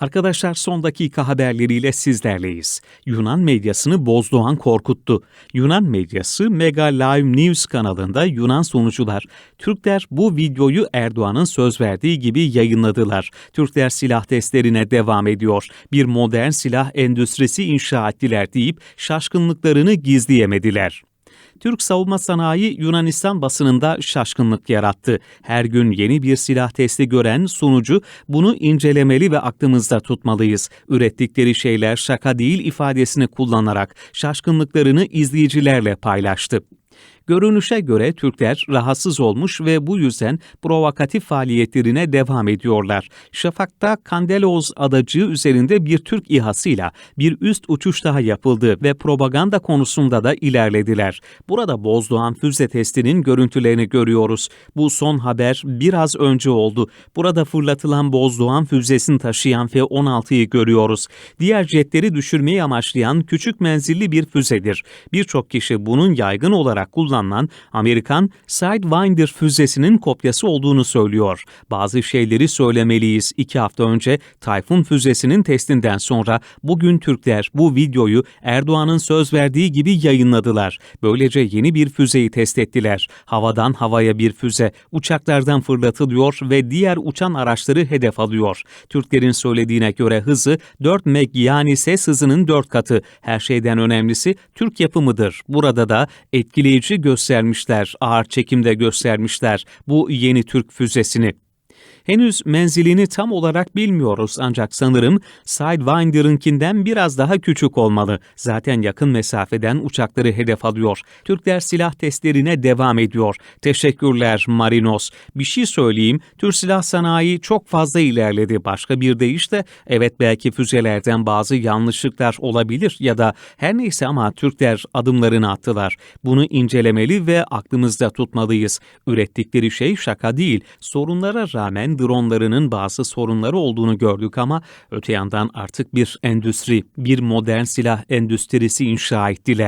Arkadaşlar son dakika haberleriyle sizlerleyiz. Yunan medyasını Bozdoğan korkuttu. Yunan medyası Mega Live News kanalında Yunan sunucular, Türkler bu videoyu Erdoğan'ın söz verdiği gibi yayınladılar. Türkler silah testlerine devam ediyor. Bir modern silah endüstrisi inşa ettiler deyip şaşkınlıklarını gizleyemediler. Türk savunma sanayi Yunanistan basınında şaşkınlık yarattı. Her gün yeni bir silah testi gören sunucu bunu incelemeli ve aklımızda tutmalıyız. Ürettikleri şeyler şaka değil ifadesini kullanarak şaşkınlıklarını izleyicilerle paylaştı. Görünüşe göre Türkler rahatsız olmuş ve bu yüzden provokatif faaliyetlerine devam ediyorlar. Şafak'ta Kandeloz adacığı üzerinde bir Türk İHA'sıyla bir üst uçuş daha yapıldı ve propaganda konusunda da ilerlediler. Burada Bozdoğan füze testinin görüntülerini görüyoruz. Bu son haber biraz önce oldu. Burada fırlatılan Bozdoğan füzesini taşıyan F-16'yı görüyoruz. Diğer jetleri düşürmeyi amaçlayan küçük menzilli bir füzedir. Birçok kişi bunun yaygın olarak kullanılan Amerikan Sidewinder füzesinin kopyası olduğunu söylüyor. Bazı şeyleri söylemeliyiz. İki hafta önce Tayfun füzesinin testinden sonra bugün Türkler bu videoyu Erdoğan'ın söz verdiği gibi yayınladılar. Böylece yeni bir füzeyi test ettiler. Havadan havaya bir füze uçaklardan fırlatılıyor ve diğer uçan araçları hedef alıyor. Türklerin söylediğine göre hızı 4 meg yani ses hızının 4 katı. Her şeyden önemlisi Türk yapımıdır. Burada da etkileyici göstermişler, ağır çekimde göstermişler bu yeni Türk füzesini. Henüz menzilini tam olarak bilmiyoruz ancak sanırım Sidewinder'ınkinden biraz daha küçük olmalı. Zaten yakın mesafeden uçakları hedef alıyor. Türkler silah testlerine devam ediyor. Teşekkürler Marinos. Bir şey söyleyeyim. Türk silah sanayi çok fazla ilerledi. Başka bir deyiş de evet belki füzelerden bazı yanlışlıklar olabilir ya da her neyse ama Türkler adımlarını attılar. Bunu incelemeli ve aklımızda tutmalıyız. Ürettikleri şey şaka değil. Sorunlara rağmen dronlarının bazı sorunları olduğunu gördük ama öte yandan artık bir endüstri, bir modern silah endüstrisi inşa ettiler.